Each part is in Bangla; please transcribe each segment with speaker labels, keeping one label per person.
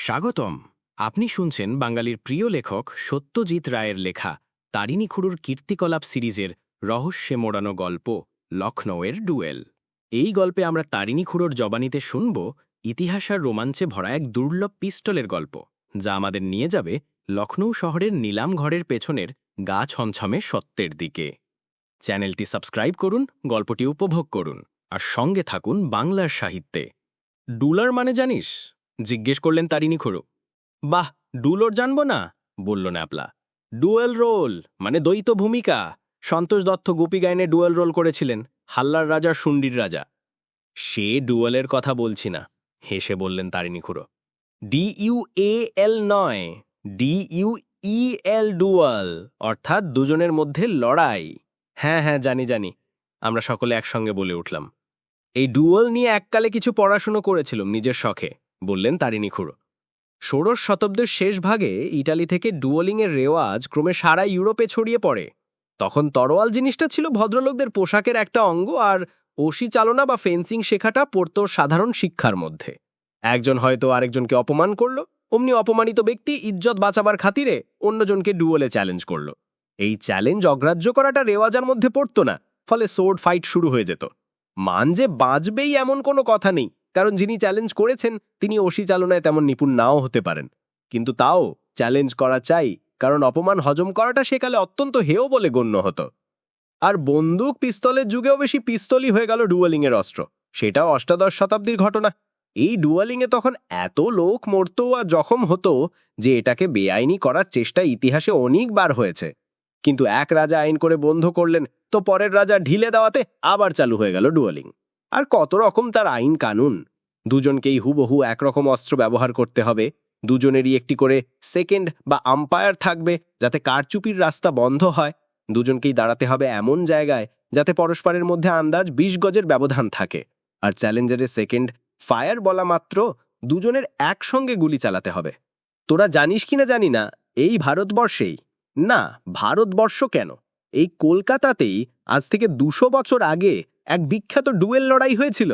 Speaker 1: স্বাগতম। আপনি শুনছেন বাঙালির প্রিয় লেখক সত্যজিৎ রায়ের লেখা তারিণী খুড়ুর কীর্তিকলাপ সিরিজের রহস্যে মোড়ানো গল্প লখনৌয়ের ডুয়েল। এই গল্পে আমরা তারিণী খুড়োর জবানিতে শুনব ইতিহাস আর রোমাঞ্চে ভরা এক দুর্লভ পিস্টলের গল্প, যা আমাদের নিয়ে যাবে লখনৌ শহরের নিলাম ঘরের পেছনের গা ছমছমে সত্যের দিকে। চ্যানেলটি সাবস্ক্রাইব করুন, গল্পটি উপভোগ করুন, আর সঙ্গে থাকুন বাংলার সাহিত্যে। ডুলার মানে জানিস? জিজ্ঞেস করলেন তারিণী খুড়ো। বাহ, ডুলোর জানব না? বলল ন্যাপলা। ডুয়েল রোল মানে দ্বৈত ভূমিকা। সন্তোষ দত্ত গোপী গায়নে ডুয়েল রোল করেছিলেন, হাল্লার রাজা শুন্ডির রাজা। সে ডুয়েলের কথা বলছি না, হেসে বললেন তারিণী খুড়ো। ডি ইউ এ এল নয় D U E L dual, অর্থাৎ দুজনের মধ্যে লড়াই। হ্যাঁ হ্যাঁ জানি জানি, আমরা সকলে একসঙ্গে বলে উঠলাম। এই ডুয়েল নিয়ে এককালে কিছু পড়াশুনো করেছিলাম নিজের শখে। বললেন তারিণী খুড়ো। ষোড়শ শতাব্দের শেষ ভাগে ইটালি থেকে ডুয়োলিংয়ের রেওয়াজ ক্রমে সারা ইউরোপে ছড়িয়ে পড়ে। তখন তরোয়াল জিনিসটা ছিল ভদ্রলোকদের পোশাকের একটা অঙ্গ আর ওসি চালনা বা ফেন্সিং শেখাটা পড়ত সাধারণ শিক্ষার মধ্যে। একজন হয়তো আরেকজনকে অপমান করল, অমনি অপমানিত ব্যক্তি ইজ্জত বাঁচাবার খাতিরে অন্যজনকে ডুয়োলে চ্যালেঞ্জ করল। এই চ্যালেঞ্জ অগ্রাহ্য করাটা রেওয়াজার মধ্যে পড়ত না, ফলে সোর্ড ফাইট শুরু হয়ে যেত। মান যে বাঁচবেই এমন কোনো কথা নেই। কারণ যিনি চ্যালেঞ্জ করেছেন, তিনি ওসি চালনায় তেমন নিপুণ নাও হতে পারেন। কিন্তু তাও চ্যালেঞ্জ করা চাই, কারণ অপমান হজম করাটা সেকালে অত্যন্ত হেয় বলে গণ্য হতো। আর বন্দুক পিস্তলের যুগেও বেশি পিস্তলই হয়ে গেল ডুয়েলিংয়ের অস্ত্র। সেটাও অষ্টাদশ শতাব্দীর ঘটনা। এই ডুয়ালিংয়ে তখন এত লোক মরত আর জখম হতো যে এটাকে বেআইনি করার চেষ্টা ইতিহাসে অনেকবার হয়েছে। কিন্তু এক রাজা আইন করে বন্ধ করলেন, তো পরের রাজা ঢিলে দেওয়াতে আবার চালু হয়ে গেল ডুয়ালিং। আর কত রকম তার আইন কানুন? দুজনকেই হুবহু একরকম অস্ত্র ব্যবহার করতে হবে। দুজনেরই একটি করে সেকেন্ড বা আম্পায়ার থাকবে যাতে কারচুপির রাস্তা বন্ধ হয়। দুজনকেই দাঁড়াতে হবে এমন জায়গায় যাতে পরস্পরের মধ্যে আন্দাজ বিশ গজের ব্যবধান থাকে। আর চ্যালেঞ্জারের সেকেন্ড ফায়ার বলা মাত্র দুজনের একসঙ্গে গুলি চালাতে হবে। তোরা জানিস কিনা জানি না, এই ভারতবর্ষেই? না, ভারতবর্ষ কেন? এই কলকাতাতেই আজ থেকে দুশো বছর আগে এক বিখ্যাত ডুয়েল লড়াই হয়েছিল।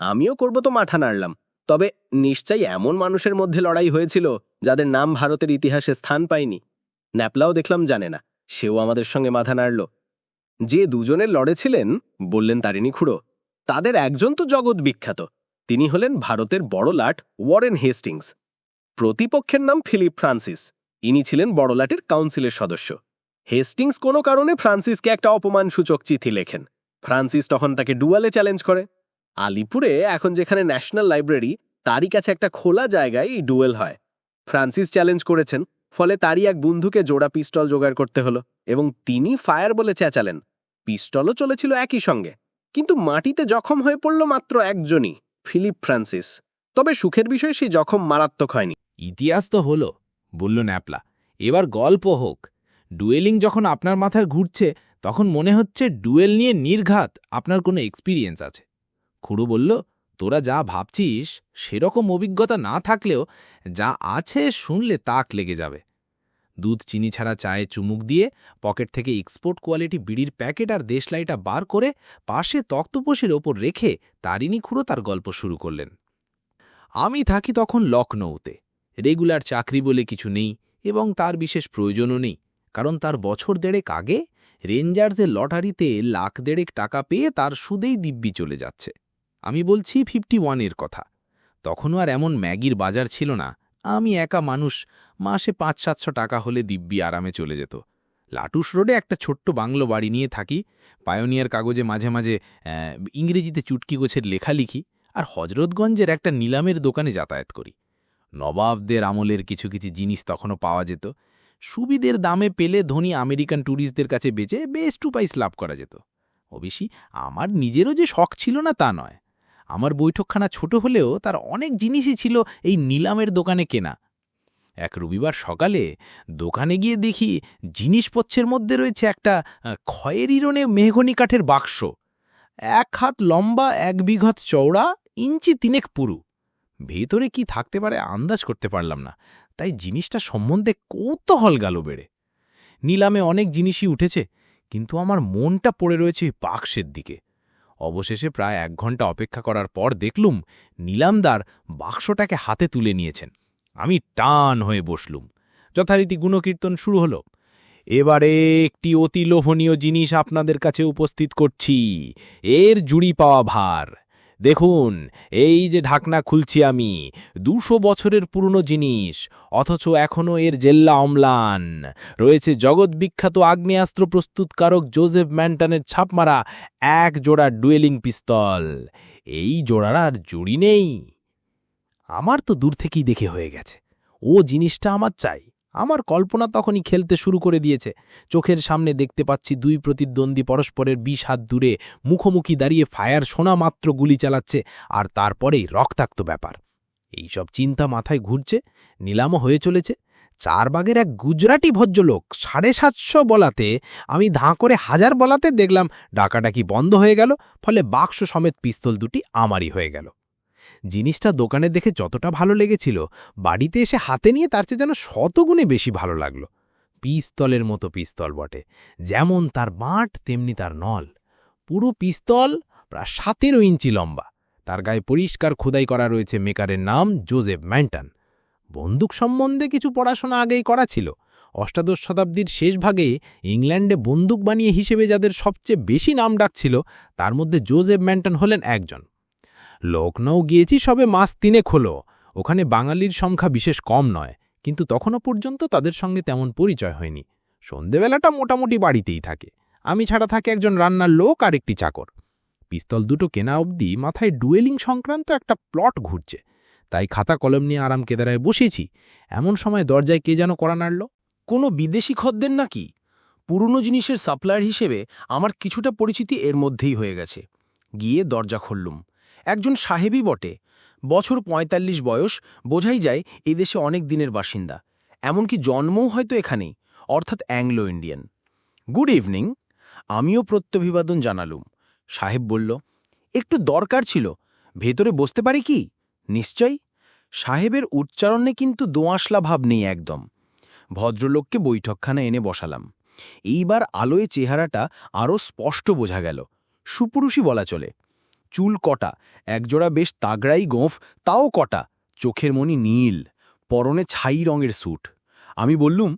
Speaker 1: আমিও করব তো মাঠা নাড়লাম। তবে নিশ্চয়ই এমন মানুষের মধ্যে লড়াই হয়েছিল যাদের নাম ভারতের ইতিহাসে স্থান পায়নি। ন্যাপলাও দেখলাম জানে না, সেও আমাদের সঙ্গে মাথা নাড়ল। যে দুজনে লড়েছিলেন, বললেন তারিণী খুড়ো, তাদের একজন তো জগৎ বিখ্যাত, তিনি হলেন ভারতের বড় লাট ওয়ারেন হেস্টিংস। প্রতিপক্ষের নাম ফিলিপ ফ্রান্সিস, ইনি ছিলেন বড়লাটের কাউন্সিলের সদস্য। হেস্টিংস কোনো কারণে ফ্রান্সিসকে একটা অপমানসূচক চিঠি লেখেন। ফ্রান্সিস তখন তাকে ডুয়ালে চ্যালেঞ্জ করে। আলিপুরে এখন যেখানে ন্যাশনাল লাইব্রেরি, তারই কাছে একটা খোলা জায়গায় এই ডুয়েল হয়। ফ্রান্সিস চ্যালেঞ্জ করেছেন, ফলে তারই এক বন্ধুকে জোড়া পিস্তল জোগাড় করতে হলো এবং তিনি ফায়ার বলে চেঁচালেন। পিস্তলও চলেছিল একই সঙ্গে, কিন্তু মাটিতে জখম হয়ে পড়ল মাত্র একজনই, ফিলিপ ফ্রান্সিস। তবে সুখের বিষয়, সেই জখম মারাত্মক হয়নি।
Speaker 2: ইতিহাস তো হলো, বলল ন্যাপলা, এবার গল্প হোক। ডুয়েলিং যখন আপনার মাথার ঘুরছে তখন মনে হচ্ছে ডুয়েল নিয়ে নির্ঘাত আপনার কোনো এক্সপিরিয়েন্স আছে। খুড়ো বলল, তোরা যা ভাবছিস, সেরকম অভিজ্ঞতা না থাকলেও যা আছে শুনলে তাক লেগে যাবে। দুধ, চিনি ছাড়া চায়ে চুমুক দিয়ে পকেট থেকে এক্সপোর্ট কোয়ালিটি বিড়ির প্যাকেট আর দেশলাইটা বার করে পাশে তক্তপোষের ওপর রেখে তারিণী খুঁড়ো তার গল্প শুরু করলেন। আমি থাকি তখন লখনৌতে। রেগুলার চাকরি বলে কিছু নেই এবং তার বিশেষ প্রয়োজনও নেই, কারণ তার বছর দেড়েক আগে রেঞ্জার্সের লটারিতে লাখ দেড়েক টাকা পেয়ে তার সুদেই দিব্যি চলে যাচ্ছে। আমি বলছি, ফিফটি ওয়ানের কথা। তখনও আর এমন ম্যাগির বাজার ছিল না। আমি একা মানুষ, মাসে পাঁচ সাতশো টাকা হলে দিব্যি আরামে চলে যেত। লাটুস রোডে একটা ছোট্ট বাংলো বাড়ি নিয়ে থাকি। পায়োনিয়ার কাগজে মাঝে মাঝে ইংরেজিতে চুটকি গোছের লেখালিখি আর হজরতগঞ্জের একটা নিলামের দোকানে যাতায়াত করি। নবাবদের আমলের কিছু কিছু জিনিস তখনও পাওয়া যেত। সুবিধের দামে পেলে ধনী আমেরিকান ট্যুরিস্টদের কাছে বেচে বেশ টু পাইস লাভ করা যেত। অবশ্যই আমার নিজেরও যে শখ ছিল না তা নয়। আমার বৈঠকখানা ছোট হলেও তার অনেক জিনিসই ছিল এই নিলামের দোকানে কেনা। এক রবিবার সকালে দোকানে গিয়ে দেখি জিনিসপত্রের মধ্যে রয়েছে একটা খয়েরি রনে মেহগনি কাঠের বাক্স। এক হাত লম্বা, এক বিঘত চওড়া, ইঞ্চি তিনেক পুরু। ভেতরে কি থাকতে পারে আন্দাজ করতে পারলাম না। তাই জিনিসটা সম্বন্ধে কৌতূহল গেল বেড়ে। নিলামে অনেক জিনিসই উঠেছে, কিন্তু আমার মনটা পড়ে রয়েছে বাক্সের দিকে। অবশেষে প্রায় এক ঘণ্টা অপেক্ষা করার পর দেখলুম নিলামদার বাক্সটাকে হাতে তুলে নিয়েছেন। আমি টান হয়ে বসলুম। যথারীতি গুণকীর্তন শুরু হলো। এবারে একটি অতি লোভনীয় জিনিস আপনাদের কাছে উপস্থিত করছি। এর জুড়ি পাওয়া ভার। দেখুন, এই যে ঢাকনা খুলছি আমি, দুশো বছরের পুরনো জিনিস, অথচ এখনও এর জেল্লা অম্লান। রয়েছে জগৎ বিখ্যাত আগ্নেয়াস্ত্র প্রস্তুতকারক জোজেফ ম্যান্টনের ছাপমারা এক জোড়া ডুয়েলিং পিস্তল। এই জোড়ার আর জুড়ি নেই। আমার তো দূর থেকেই দেখে হয়ে গেছে। ও জিনিসটা আমার চাই। আমার কল্পনা তখনই খেলতে শুরু করে দিয়েছে। চোখের সামনে দেখতে পাচ্ছি দুই প্রতিদ্বন্দ্বী পরস্পরের বিশ হাত দূরে মুখোমুখি দাঁড়িয়ে ফায়ার শোনা মাত্র গুলি চালাচ্ছে আর তারপরেই রক্তাক্ত ব্যাপার। এইসব চিন্তা মাথায় ঘুরছে, নিলামও হয়ে চলেছে। চারবাগের এক গুজরাটি ভদ্রলোক সাড়ে সাতশো বলাতে আমি ধাঁ করে হাজার বলাতে দেখলাম, ডাকাডাকি বন্ধ হয়ে গেল, ফলে বাক্স সমেত পিস্তল দুটি আমারই হয়ে গেল। জিনিসটা দোকানে দেখে যতটা ভালো লেগেছিল, বাড়িতে এসে হাতে নিয়ে তার চেয়ে যেন শতগুণে বেশি ভালো লাগল। পিস্তলের মতো পিস্তল বটে, যেমন তার বাঁট তেমনি তার নল। পুরো পিস্তল প্রায় সাতেরো ইঞ্চি লম্বা। তার গায়ে পরিষ্কার খোদাই করা রয়েছে মেকারের নাম জোজেফ ম্যান্টন। বন্দুক সম্বন্ধে কিছু পড়াশোনা আগেই করা ছিল। অষ্টাদশ শতাব্দীর শেষ ভাগে ইংল্যান্ডে বন্দুক বানিয়ে হিসেবে যাদের সবচেয়ে বেশি নাম ডাকছিল তার মধ্যে জোজেফ ম্যান্টন হলেন একজন। লখনৌ গিয়েছি সবে মাস তিনেক হলো। ওখানে বাঙালির সংখ্যা বিশেষ কম নয়, কিন্তু তখনও পর্যন্ত তাদের সঙ্গে তেমন পরিচয় হয়নি। সন্ধেবেলাটা মোটামুটি বাড়িতেই থাকে। আমি ছাড়া থাকে একজন রান্নার লোক আর একটি চাকর। পিস্তল দুটো কেনা অবধি মাথায় ডুয়েলিং সংক্রান্ত একটা প্লট ঘুরছে। তাই খাতা কলম নিয়ে আরাম কেদারায় বসেছি। এমন সময় দরজায় কে যেন করা নাড়ল।
Speaker 1: কোনো বিদেশি খদ্দের নাকি? পুরনো জিনিসের সাপ্লায়ার হিসেবে আমার কিছুটা পরিচিতি এর মধ্যেই হয়ে গেছে। গিয়ে দরজা খুললুম। একজন সাহেবই বটে। বছর ৪৫ বয়স, বোঝাই যায় এদেশে অনেক দিনের বাসিন্দা। এমনকি জন্মও হয়তো এখানেই, অর্থাৎ অ্যাংলো ইন্ডিয়ান গুড ইভিনিং, আমিও প্রত্যভিবাদন জানালুম। সাহেব বলল, একটু দরকার ছিল, ভেতরে বসতে পারি কি? নিশ্চয়ই। সাহেবের উচ্চারণে কিন্তু দোঁয়াশলা ভাব নেই একদম। ভদ্রলোককে বৈঠকখানা এনে বসালাম। এইবার আলোয় চেহারাটা আরও স্পষ্ট বোঝা গেল। সুপুরুষই বলা চলে। চুল কটা, একজোড়া বেশ তাগড়াই গোঁফ, তাও কটা, চোখের মনি নীল, পরনে ছাই রঙের স্যুট। আমি বললুম,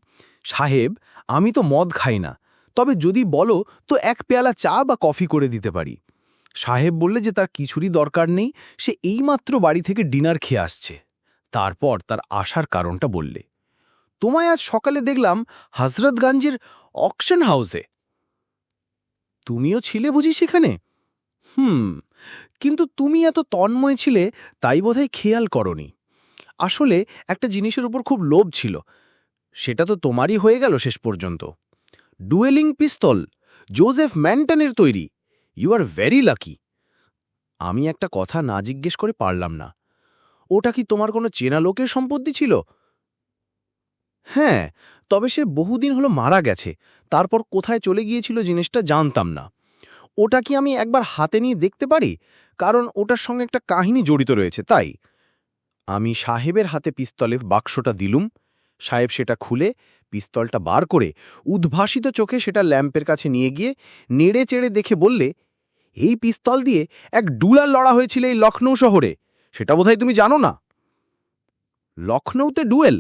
Speaker 1: সাহেব, আমি তো মদ খাই না, তবে যদি বলো তো এক পেয়ালা চা বা কফি করে দিতে পারি। সাহেব বললে যে তার কিছুরই দরকার নেই, সে এইমাত্র বাড়ি থেকে ডিনার খেয়ে আসছে। তারপর তার আসার কারণটা বললে, তোমায় আজ সকালে দেখলাম হজরতগঞ্জের অকশন হাউসে। তুমিও ছিলে বুঝি সেখানে? হুম কিন্তু তুমি এত তন্ময় ছিলে, তাই বোধহয় খেয়াল করনি। আসলে একটা জিনিসের উপর খুব লোভ ছিল। সেটা তো তোমারই হয়ে গেল শেষ পর্যন্ত। ডুয়েলিং পিস্তল জোজেফ ম্যান্টনের তৈরি। ইউ আর ভেরি লাকি আমি একটা কথা না জিজ্ঞেস করে পারলাম না। ওটা কি তোমার কোনো চেনা লোকের সম্পত্তি ছিল? হ্যাঁ তবে সে বহুদিন হলো মারা গেছে। তারপর কোথায় চলে গিয়েছিল জিনিসটা জানতাম না। ওটা কি আমি একবার হাতে নিয়ে দেখতে পারি? কারণ ওটার সঙ্গে একটা কাহিনী জড়িত রয়েছে, তাই। আমি সাহেবের হাতে পিস্তলের বাক্সটা দিলুম। সাহেব সেটা খুলে পিস্তলটা বার করে উদ্ভাসিত চোখে সেটা ল্যাম্পের কাছে নিয়ে গিয়ে নেড়ে চেড়ে দেখে বললে, এই পিস্তল দিয়ে এক ডুলার লড়া হয়েছিল এই লখনৌ শহরে। সেটা বোধহয় তুমি জানো না? লখনৌতে ডুয়েল?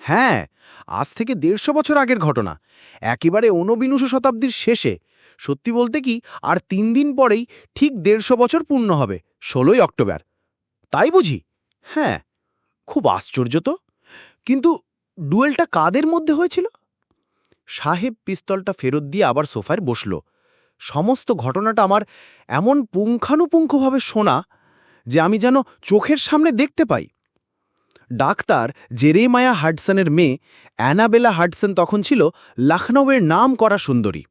Speaker 1: হ্যাঁ আজ থেকে দেড়শো বছর আগের ঘটনা। একেবারে ঊনবিংশ শতাব্দীর শেষে। সত্যি বলতে কি, আর তিন দিন পরেই ঠিক দেড়শো বছর পূর্ণ হবে, ষোলোই অক্টোবর। তাই বুঝি? হ্যাঁ খুব আশ্চর্য তো। কিন্তু ডুয়েলটা কাদের মধ্যে হয়েছিল? সাহেব পিস্তলটা ফেরত দিয়ে আবার সোফায় বসল। সমস্ত ঘটনাটা আমার এমন পুঙ্খানুপুঙ্খভাবে শোনা যে আমি যেন চোখের সামনে দেখতে পাই। ডাক্তার জেরেমায়া হাডসনের মেয়ে অ্যানাবেলা হাডসন তখন ছিল লখনৌয়ের নাম করা সুন্দরী।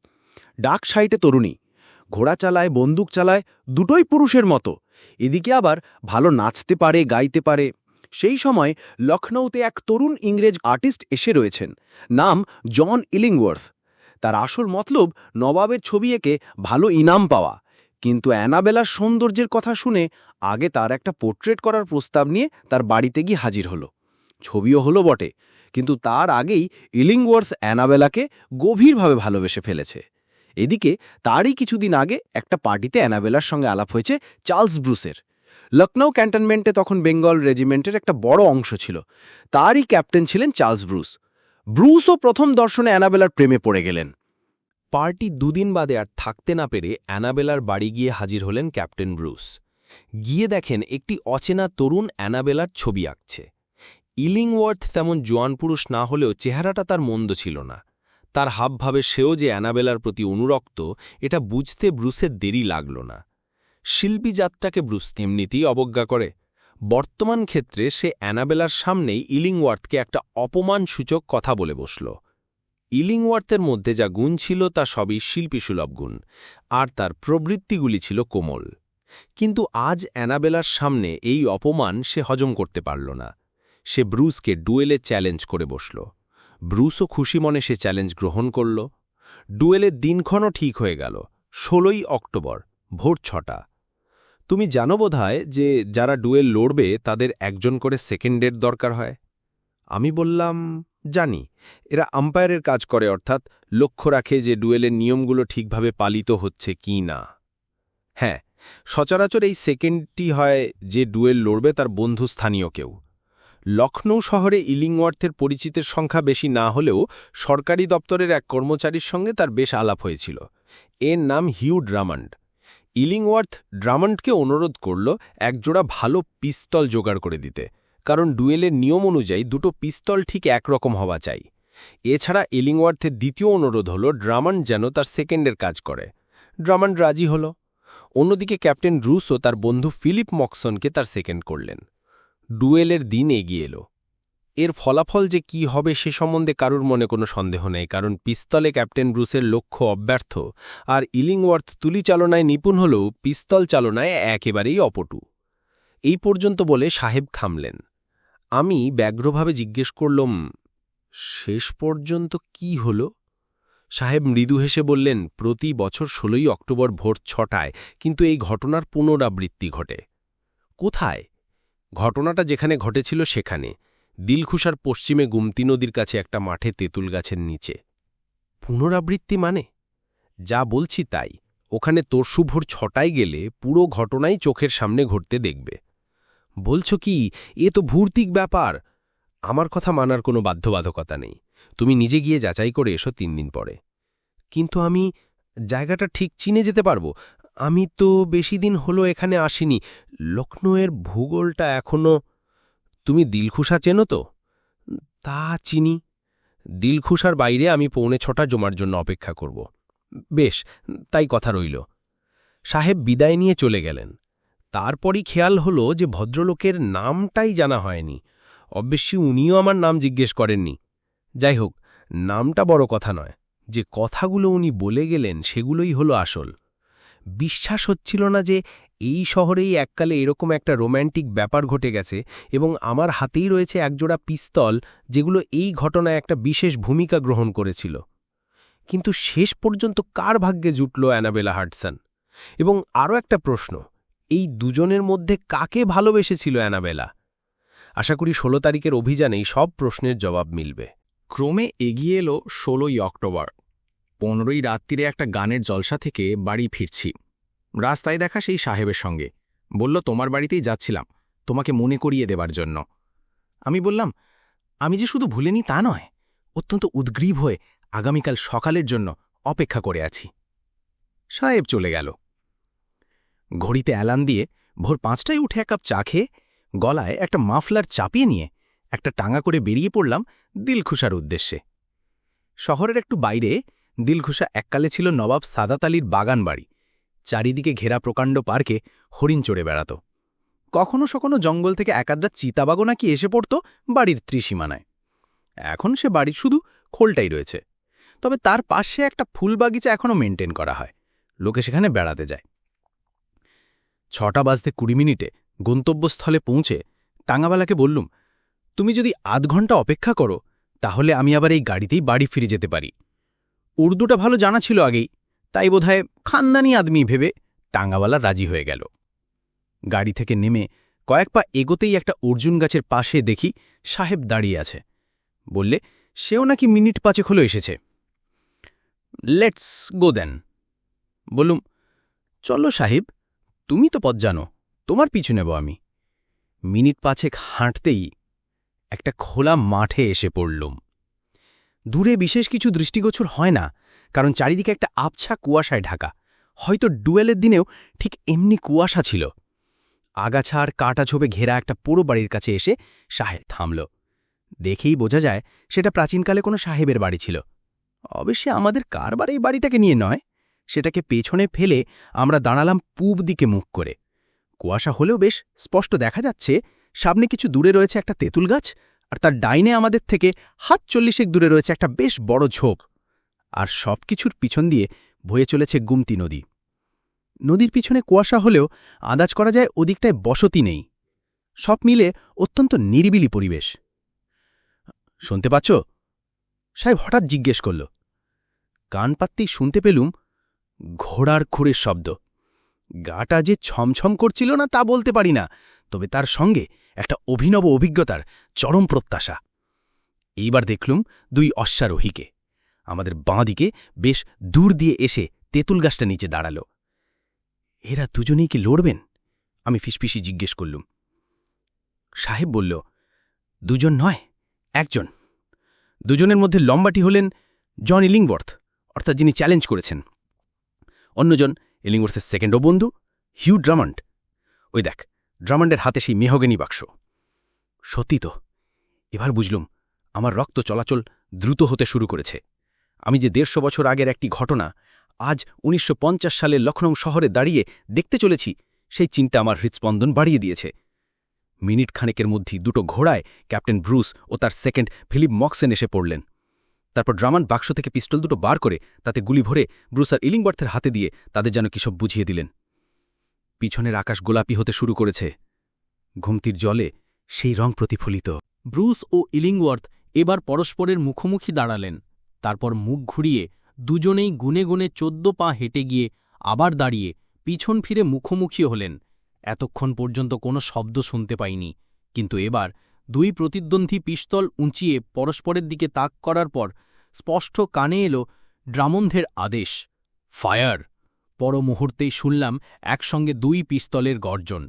Speaker 1: ডাক সাইটে তরুণী। ঘোড়া চালায়, বন্দুক চালায়, দুটোই পুরুষের মতো। এদিকে আবার ভালো নাচতে পারে, গাইতে পারে। সেই সময় লখনৌতে এক তরুণ ইংরেজ আর্টিস্ট এসে রয়েছেন। নাম জন ইলিংওয়ার্থ। তার আসল মতলব নবাবের ছবি এঁকে ভালো ইনাম পাওয়া। কিন্তু অ্যানাবেলার সৌন্দর্যের কথা শুনে আগে তার একটা পোর্ট্রেট করার প্রস্তাব নিয়ে তার বাড়িতে গিয়ে হাজির হলো। ছবিও হলো বটে, কিন্তু তার আগেই ইলিংওয়ার্থ অ্যানাবেলাকে গভীরভাবে ভালোবেসে ফেলেছে। এদিকে তারই কিছুদিন আগে একটা পার্টিতে অ্যানাবেলার সঙ্গে আলাপ হয়েছে চার্লস ব্রুসের। লখনৌ ক্যান্টনমেন্টে তখন বেঙ্গল রেজিমেন্টের একটা বড় অংশ ছিল। তারই ক্যাপ্টেন ছিলেন চার্লস ব্রুস। ব্রুসও প্রথম দর্শনে অ্যানাবেলার প্রেমে পড়ে গেলেন। পার্টি দুদিন বাদে আর থাকতে না পেরে অ্যানাবেলার বাড়ি গিয়ে হাজির হলেন ক্যাপ্টেন ব্রুস। গিয়ে দেখেন একটি অচেনা তরুণ অ্যানাবেলার ছবি আঁকছে। ইলিংওয়ার্থ তেমন জোয়ান পুরুষ না হলেও চেহারাটা তার মন্দ ছিল না। তার হাবভাবে সেও যে অ্যানাবেলার প্রতি অনুরক্ত, এটা বুঝতে ব্রুসের দেরি লাগল না। শিল্পী জাতটাকে ব্রুস এমনিতেই অবজ্ঞা করে। বর্তমান ক্ষেত্রে সে অ্যানাবেলার সামনেই ইলিংওয়ার্থকে একটা অপমানসূচক কথা বলে বসল। ইলিংওয়ার্থের মধ্যে যা গুণ ছিল তা সবই শিল্পীসুলভ গুণ, আর তার প্রবৃত্তিগুলি ছিল কোমল। কিন্তু আজ অ্যানাবেলার সামনে এই অপমান সে হজম করতে পারল না। সে ব্রুসকে ডুয়েলে চ্যালেঞ্জ করে বসল। ব্রুসও খুশি মনে সে চ্যালেঞ্জ গ্রহণ করল। ডুয়েলের দিনক্ষণও ঠিক হয়ে গেল। ষোলোই অক্টোবর, ভোর ছটা। তুমি জানো বোধহয় যে যারা ডুয়েল লড়বে তাদের একজন করে সেকেন্ডের দরকার হয়? আমি বললাম জানি, এরা আম্পায়ারের কাজ করে, অর্থাৎ লক্ষ্য রাখে যে ডুয়েলের নিয়মগুলো ঠিকভাবে পালিত হচ্ছে কি না। হ্যাঁ সচরাচর এই সেকেন্ডটি হয় যে ডুয়েল লড়বে তার বন্ধু স্থানীয় কেউ। লখনৌ শহরে ইলিংওয়ার্থের পরিচিতের সংখ্যা বেশি না হলেও সরকারি দপ্তরের এক কর্মচারীর সঙ্গে তার বেশ আলাপ হয়েছিল। এর নাম হিউ ড্রামান্ড। ইলিংওয়ার্থ ড্রামান্ডকে অনুরোধ করল একজোড়া ভালো পিস্তল জোগাড় করে দিতে। কারণ ডুয়েলের নিয়ম অনুযায়ী দুটো পিস্তল ঠিক একরকম হওয়া চাই। এছাড়া ইলিংওয়ার্থের দ্বিতীয় অনুরোধ হল ড্রামান্ড যেন তার সেকেন্ডের কাজ করে। ড্রামান্ড রাজি হল। অন্যদিকে ক্যাপ্টেন রুসও তার বন্ধু ফিলিপ মক্সনকে তার সেকেন্ড করলেন। ডুয়েলের দিন এগিয়ে এলো। এর ফলাফল যে কি হবে সে সম্বন্ধে কারুর মনে কোনো সন্দেহ নেই, কারণ পিস্তলে ক্যাপ্টেন ব্রুসের লক্ষ্য অব্যর্থ, আর ইলিংওয়ার্থ তুলি চালনায় নিপুণ হলেও পিস্তল চালনায় একেবারেই অপটু। এই পর্যন্ত বলে সাহেব থামলেন আমি ব্যগ্রভাবে জিজ্ঞেস করলম, শেষ পর্যন্ত কি হল? সাহেব মৃদু হেসে বললেন, প্রতি বছর ষোলোই অক্টোবর ভোর ছটায়, কিন্তু এই ঘটনার পুনরাবৃত্তি ঘটে। কোথায়? ঘটনাটা যেখানে ঘটেছিল সেখানে। দিলখুশার পশ্চিমে গুমতি নদীর কাছে একটা মাঠে তেঁতুল গাছের নিচে। পুনরাবৃত্তি মানে? যা বলছি তাই। ওখানে তরশুভোর ছটায় গেলে পুরো ঘটনাই চোখের সামনে ঘটতে দেখবে। বলছ কি? এ তো ভূর্তিক ব্যাপার। আমার কথা মানার কোনো বাধ্যবাধকতা নেই। তুমি নিজে গিয়ে যাচাই করে এসো তিন দিন পরে। কিন্তু আমি জায়গাটা ঠিক চিনে যেতে পারব। আমি তো বেশি দিন হলো এখানে আসিনি। লক্ষ্ণৌয়ের ভূগোলটা এখনও তুমি দিলখুশা চেনো তো? তা চিনি। দিলখুশার বাইরে আমি পৌনে ছটা জমার জন্য অপেক্ষা করব। বেশ, তাই কথা রইল। সাহেব বিদায় নিয়ে চলে গেলেন। তারপরই খেয়াল হলো যে ভদ্রলোকের নামটাই জানা হয়নি। অবশ্যই উনিও আমার নাম জিজ্ঞেস করেননি। যাই হোক, নামটা বড় কথা নয়। যে কথাগুলো উনি বলে গেলেন সেগুলোই হলো আসল। বিশ্বাস হচ্ছিল না যে এই শহরেই এককালে এরকম একটা রোম্যান্টিক ব্যাপার ঘটে গেছে এবং আমার হাতেই রয়েছে একজোড়া পিস্তল যেগুলো এই ঘটনায় একটা বিশেষ ভূমিকা গ্রহণ করেছিল। কিন্তু শেষ পর্যন্ত কার ভাগ্যে জুটল অ্যানাবেলা হার্টসন এবং আরও একটা প্রশ্ন এই দুজনের মধ্যে কাকে ভালোবেসেছিল অ্যানাবেলা? আশা করি ষোলো তারিখের অভিযানেই সব প্রশ্নের জবাব মিলবে।
Speaker 3: ক্রমে এগিয়ে এলো ষোলোই অক্টোবর। পনেরোই রাত্রিরে একটা গানের জলসা থেকে বাড়ি ফিরছি। রাস্তায় দেখা সেই সাহেবের সঙ্গে। বলল, তোমার বাড়িতেই যাচ্ছিলাম। তোমাকে মনে করিয়ে দেবার জন্য। আমি বললাম, আমি যে শুধু ভুলিনি তা নয়, অত্যন্ত উদ্গ্রীব হয়ে আগামীকাল সকালের জন্য অপেক্ষা করে আছি। সাহেব চলে গেল। ঘড়িতে অ্যালান দিয়ে ভোর পাঁচটায় উঠে এক কাপ চা খেয়ে গলায় একটা মাফলার চাপিয়ে নিয়ে একটা টাঙা করে বেরিয়ে পড়লাম দিলখুশার উদ্দেশ্যে। শহরের একটু বাইরে দিলখুশা এককালে ছিল নবাব সাদাত আলীর বাগান বাড়ি চারিদিকে ঘেরা প্রকাণ্ড পার্কে হরিণ চড়ে বেড়াত। কখনো সখনো জঙ্গল থেকে একাদ্রা চিতাবাগো নাকি এসে পড়ত বাড়ির ত্রিসীমানায়। এখন সে বাড়ির শুধু খোলটাই রয়েছে। তবে তার পাশে একটা ফুল বাগিচা এখনও মেনটেন করা হয়। লোকে সেখানে বেড়াতে যায়। ছটা বাজতে কুড়ি মিনিটে গন্তব্যস্থলে পৌঁছে টাঙ্গাবালাকে বললুম, তুমি যদি আধ ঘণ্টা অপেক্ষা করো, তাহলে আমি আবার এই গাড়িতেই বাড়ি ফিরে যেতে পারি। উর্দুটা ভালো জানা ছিল আগেই, তাই বোধহয় খানদানি আদমি ভেবে টাঙ্গাওয়ালা রাজি হয়ে গেল। গাড়ি থেকে নেমে কয়েক পা এগোতেই একটা অর্জুন গাছের পাশে দেখি সাহেব দাঁড়িয়ে আছে। বললে, সেও নাকি মিনিট পাঁচেক হলো এসেছে। Let's go then. বলুম চলো সাহেব। তুমি তো পথ জানো,
Speaker 4: তোমার পিছু নেব আমি। মিনিট পাঁচেক হাঁটতেই একটা খোলা মাঠে এসে পড়লুম। দূরে বিশেষ কিছু দৃষ্টিগোচর হয় না, কারণ চারিদিকে একটা আবছা কুয়াশায় ঢাকা। হয়তো ডুয়েলের দিনেও ঠিক এমনি কুয়াশা ছিল। আগাছা আর কাটা ছোপে ঘেরা একটা পুরো বাড়ির কাছে এসে সাহেব থামল। দেখেই বোঝা যায়, সেটা প্রাচীনকালে কোনো সাহেবের বাড়ি ছিল। অবশ্যই আমাদের কারবার এই বাড়িটাকে নিয়ে নয়। সেটাকে পেছনে ফেলে আমরা দাঁড়ালাম পূব দিকে মুখ করে। কুয়াশা হলেও বেশ স্পষ্ট দেখা যাচ্ছে, সামনে কিছু দূরে রয়েছে একটা তেঁতুল গাছ, আর তার ডাইনে আমাদের থেকে হাত চল্লিশেক দূরে রয়েছে একটা বেশ বড় ঝোপ। আর সব কিছুর পিছন দিয়ে বয়ে চলেছে গুমতি নদী। নদীর পিছনে কুয়াশা হলেও আন্দাজ করা যায় ওদিকটায় বসতি নেই। সব মিলে অত্যন্ত নিরিবিলি পরিবেশ। শুনতে পাচ্ছ? সাহেব হঠাৎ জিজ্ঞেস করল, কান পাততেই শুনতে পেলুম ঘোড়ার খুরের শব্দ। গাটা যে ছমছম করছিল না তা বলতে পারি না, তবে তার সঙ্গে একটা অভিনব অভিজ্ঞতার চরম প্রত্যাশা। এইবার দেখলুম দুই অশ্বারোহীকে। আমাদের বাঁ দিকে বেশ দূর দিয়ে এসে তেঁতুল গাছটা নিচে দাঁড়াল। এরা দুজনেই কি লড়বেন? আমি ফিসফিসি জিজ্ঞেস করলুম। সাহেব বলল, দুজন নয়, একজন। দুজনের মধ্যে লম্বাটি হলেন জন ইলিংবর্থ, অর্থাৎ যিনি চ্যালেঞ্জ করেছেন। অন্যজন ইলিংবর্থের সেকেন্ডও বন্ধু, হিউ ড্রামান্ড। ওই দেখ, ড্রামান্ডের হাতে সেই মেহগেনি বাক্স। সত্যি তো, এবার বুঝলুম, আমার রক্ত চলাচল দ্রুত হতে শুরু করেছে। আমি যে দেড়শো বছর আগের একটি ঘটনা আজ উনিশশো পঞ্চাশ সালে লখনৌ শহরে দাঁড়িয়ে দেখতে চলেছি, সেই চিন্তা আমার হৃৎস্পন্দন বাড়িয়ে দিয়েছে। মিনিট খানেকের মধ্যেই দুটো ঘোড়ায় ক্যাপ্টেন ব্রুস ও তার সেকেন্ড ফিলিপ মক্সেন এসে পড়লেন। তারপর ড্রামান বাক্স থেকে পিস্টল দুটো বার করে তাতে গুলি ভরে ব্রুস আর ইলিংবার্থের হাতে দিয়ে তাদের যেন কিসব বুঝিয়ে দিলেন। পিছনের আকাশ গোলাপি হতে শুরু করেছে। ঘুমতির জলে সেই রং প্রতিফলিত।
Speaker 1: ব্রুস ও ইলিংওয়ার্থ এবার পরস্পরের মুখোমুখি দাঁড়ালেন। তারপর মুখ ঘুরিয়ে দুজনেই গুনে গুনে চোদ্দ পা হেঁটে গিয়ে আবার দাঁড়িয়ে পিছন ফিরে মুখোমুখি হলেন। এতক্ষণ পর্যন্ত কোনো শব্দ শুনতে পাইনি। কিন্তু এবার দুই প্রতিদ্বন্দ্বী পিস্তল উঁচিয়ে পরস্পরের দিকে তাক করার পর স্পষ্ট কানে এলো ড্রামন্ধের আদেশ, ফায়ার! পর মুহূর্তেই শুনলাম একসঙ্গে দুই পিস্তলের গর্জন।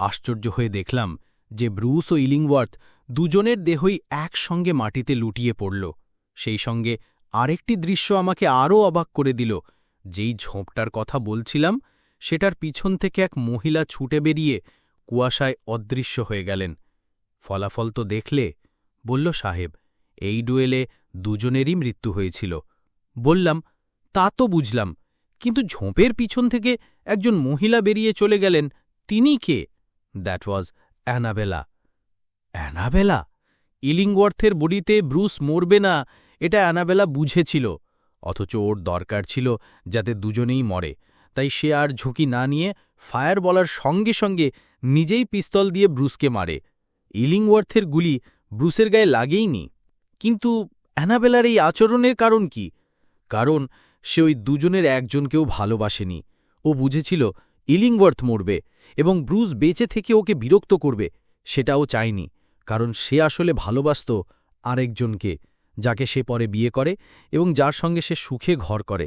Speaker 1: আশ্চর্য হয়ে দেখলাম যে ব্রুস ও ইলিংওয়ার্থ দুজনের দেহই একসঙ্গে মাটিতে লুটিয়ে পড়ল। সেই সঙ্গে আরেকটি দৃশ্য আমাকে আরও অবাক করে দিল। যেই ঝোঁপটার কথা বলছিলাম, সেটার পিছন থেকে এক মহিলা ছুটে বেরিয়ে কুয়াশায় অদৃশ্য হয়ে গেলেন। ফলাফল তো দেখলে, বলল সাহেব, এই ডুয়েলে দুজনেরই মৃত্যু হয়েছিল। বললাম, তা তো বুঝলাম, কিন্তু ঝোঁপের পিছন থেকে একজন মহিলা বেরিয়ে চলে গেলেন, তিনি কে? দ্যাট ওয়াজ অ্যানাবেলা অ্যানাবেলা ইলিংওয়ার্থের বডিতে ব্রুস মরবে না, এটা অ্যানাবেলা বুঝেছিল, অথচ ওর দরকার ছিল যাতে দুজনেই মরে, তাই সে আর ঝুঁকি না নিয়ে ফায়ার বলার সঙ্গে সঙ্গে নিজেই পিস্তল দিয়ে ব্রুসকে মারে। ইলিংওয়ার্থের গুলি ব্রুসের গায়ে লাগেইনি। কিন্তু অ্যানাবেলার এই আচরণের কারণ কি? কারণ সে ওই দুজনের একজনকেও ভালোবাসেনি। ও বুঝেছিল ইলিংওয়ার্থ মরবে এবং ব্রুস বেঁচে থেকে ওকে বিরক্ত করবে সেটাও চায়নি, কারণ সে আসলে ভালোবাসত আরেকজনকে, যাকে সে পরে বিয়ে করে এবং যার সঙ্গে সে সুখে ঘর করে।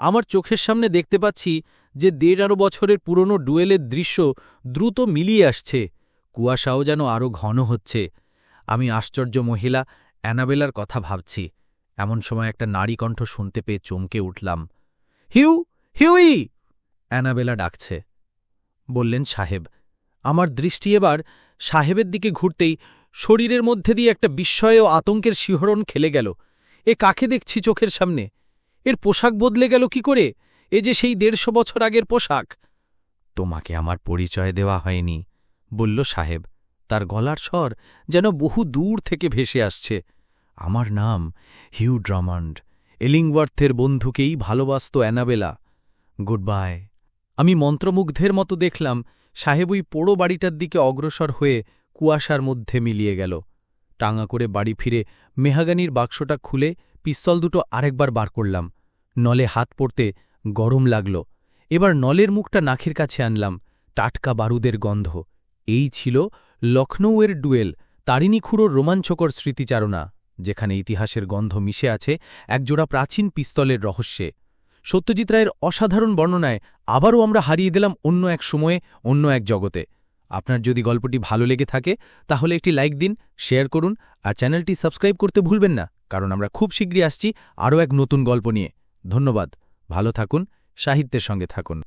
Speaker 1: আমার চোখের সামনে দেখতে পাচ্ছি যে দেড় আরও বছরের পুরনো ডুয়েলের দৃশ্য দ্রুত মিলিয়ে আসছে। কুয়াশাও যেন আরও ঘন হচ্ছে। আমি আশ্চর্য মহিলা, অ্যানাবেলার কথা ভাবছি। এমন সময় একটা নারী কণ্ঠ শুনতে পেয়ে চমকে উঠলাম। Hugh, Huey! অ্যানাবেলা ডাকছে। বললেন সাহেব, আমার দৃষ্টি এবার সাহেবের দিকে ঘুরতেই শরীরের মধ্যে দিয়ে একটা বিস্ময় ও আতঙ্কের শিহরণ খেলে গেল। এ কাকে দেখছি চোখের সামনে? এর পোশাক বদলে গেল কি করে? এ যে সেই দেড়শো বছর আগের পোশাক! তোমাকে আমার পরিচয় দেওয়া হয়নি। বলল, সাহেব, তার গলার স্বর যেন বহু দূর থেকে ভেসে আসছে। আমার নাম হিউ ড্রামান্ড। এলিংওয়ার্থের বন্ধুকেই ভালোবাসত অ্যানাবেলা। Good bye. আমি মন্ত্রমুগ্ধের মতো দেখলাম, সাহেব ওই পোড়ো বাড়িটার দিকে অগ্রসর হয়ে কুয়াশার মধ্যে মিলিয়ে গেল। টাঙা করে বাড়ি ফিরে মেহাগানির বাক্সটা খুলে পিস্তল দুটো আরেকবার বার করলাম। নলে হাত পড়তে গরম লাগল। এবার নলের মুখটা নাখের কাছে আনলাম, টাটকা বারুদের গন্ধ। এই ছিল লখনৌয়ের ডুয়েল তারিণীখুড়োর রোমাঞ্চকর স্মৃতিচারণা, যেখানে ইতিহাসের গন্ধ মিশে আছে একজোড়া প্রাচীন পিস্তলের রহস্যে। সত্যজিৎ রায়ের অসাধারণ বর্ণনায় আবারও আমরা হারিয়ে দিলাম অন্য এক সময়ে, অন্য এক জগতে। আপনার যদি গল্পটি ভালো লেগে থাকে, তাহলে একটি লাইক দিন, শেয়ার করুন আর চ্যানেলটি সাবস্ক্রাইব করতে ভুলবেন না, কারণ আমরা খুব শীঘ্রই আসছি আরও এক নতুন গল্প নিয়ে। ধন্যবাদ, ভালো থাকুন, সাহিত্যের সঙ্গে থাকুন।